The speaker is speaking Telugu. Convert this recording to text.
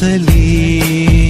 嘴里